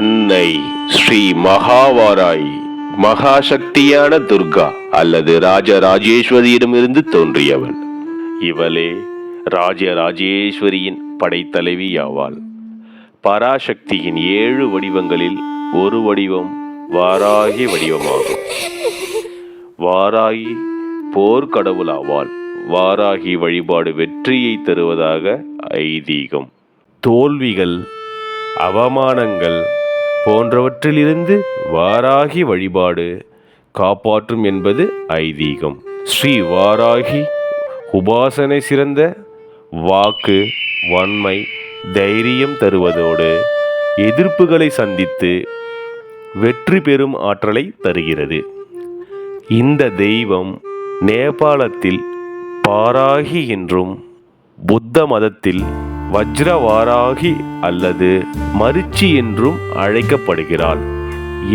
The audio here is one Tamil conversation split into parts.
அன்னை ஸ்ரீ மகாவாராய் மகாசக்தியான துர்கா அல்லது ராஜராஜேஸ்வரியிடமிருந்து தோன்றியவள். இவளே ராஜராஜேஸ்வரியின் படைத்தலைவி ஆவாள் பராசக்தியின் ஏழு வடிவங்களில் ஒரு வடிவம் வாராகி வடிவமாகும். வாராகி போர்க்கடவுளாவாள் வாராகி வழிபாடு வெற்றியை தருவதாக ஐதீகம். தோல்விகள் அவமானங்கள் போன்றவற்றிலிருந்து வாராகி வழிபாடு. காப்பாற்றும் என்பது ஐதீகம். ஸ்ரீ வாராகி உபாசனை சிறந்த வாக்கு வன்மை தைரியம் தருவதோடு எதிர்ப்புகளை சந்தித்து வெற்றி பெறும் ஆற்றலை தருகிறது. இந்த தெய்வம் நேபாளத்தில் பாராகி என்றும் புத்த மதத்தில் வஜ்ரவாராகி அல்லது மரிச்சி என்றும் அழைக்கப்படுகிறாள்.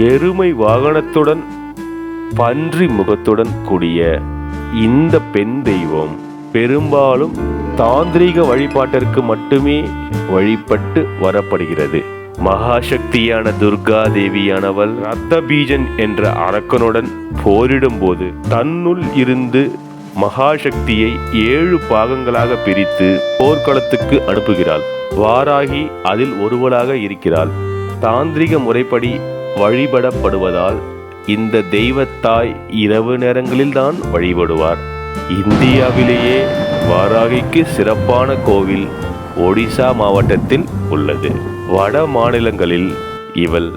எருமை வாகனத்துடன் பன்றி முகத்துடன் கூடிய இந்த பெண் தெய்வம் பெரும்பாலும் தாந்திரீக வழிபாட்டிற்கு மட்டுமே வழிபட்டு வரப்படுகிறது. மகாசக்தியான துர்கா தேவியானவள் ரத்த பீஜன் என்ற அரக்கனுடன் போரிடும்போது தன்னுள் இருந்து மகாசக்தியை ஏழு பாகங்களாக பிரித்து போர்க்களத்துக்கு அனுப்புகிறாள். வாராகி அதில் ஒருவளாக இருக்கிறாள். தாந்திரிக முறைப்படி வழிபடப்படுவதால் இந்த தெய்வத்தாய் இரவு நேரங்களில்தான் வழிபடுவார். இந்தியாவிலேயே வாராகிக்கு சிறப்பான கோவில் ஒடிசா மாவட்டத்தில் உள்ளது. வட மாநிலங்களில் இவள்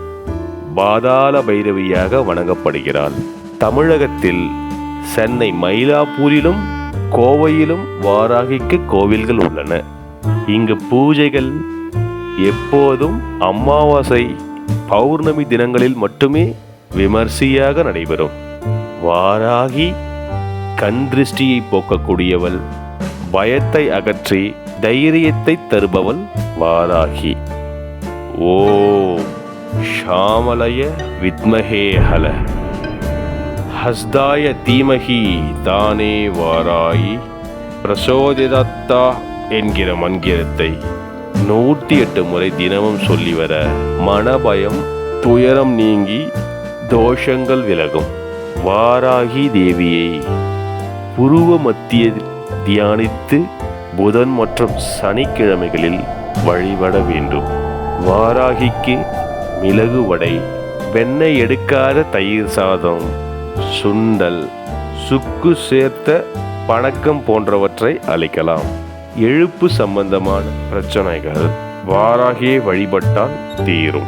பாதாள பைரவியாக வணங்கப்படுகிறாள். தமிழகத்தில் சென்னை மயிலாப்பூரிலும் கோவையிலும் வாராகிக்கு கோவில்கள் உள்ளன. இங்கு பூஜைகள் எப்போதும் அமாவாசை பௌர்ணமி தினங்களில் மட்டுமே விமர்சையாக நடைபெறும். வாராகி கண் திருஷ்டியை போக்கக்கூடியவள் பயத்தை அகற்றி தைரியத்தை தருபவள் வாராகி. ஓ ஷாமலய வித்மகேஹல ஹஸ்தாய தீமகி தானே வாராயி பிரசோதிதத்தா என்கிற மந்திரத்தை நூற்றி எட்டு முறை தினமும் சொல்லி வர மனபயம் துயரம் நீங்கி தோஷங்கள் விலகும். வாராகி தேவியை புருவ மத்திய தியானித்து புதன் மற்றும் சனிக்கிழமைகளில் வழிபட வேண்டும். வாராகிக்கு மிளகு வடை வெண்ணெய் எடுக்காத தயிர் சாதம் சுண்டல் சுக்கு சேர்த்த பணக்கம் போன்றவற்றை அளிக்கலாம். எழுப்பு சம்பந்தமான பிரச்சனைகள் வாராகியை வழிபட்டால் தீரும்.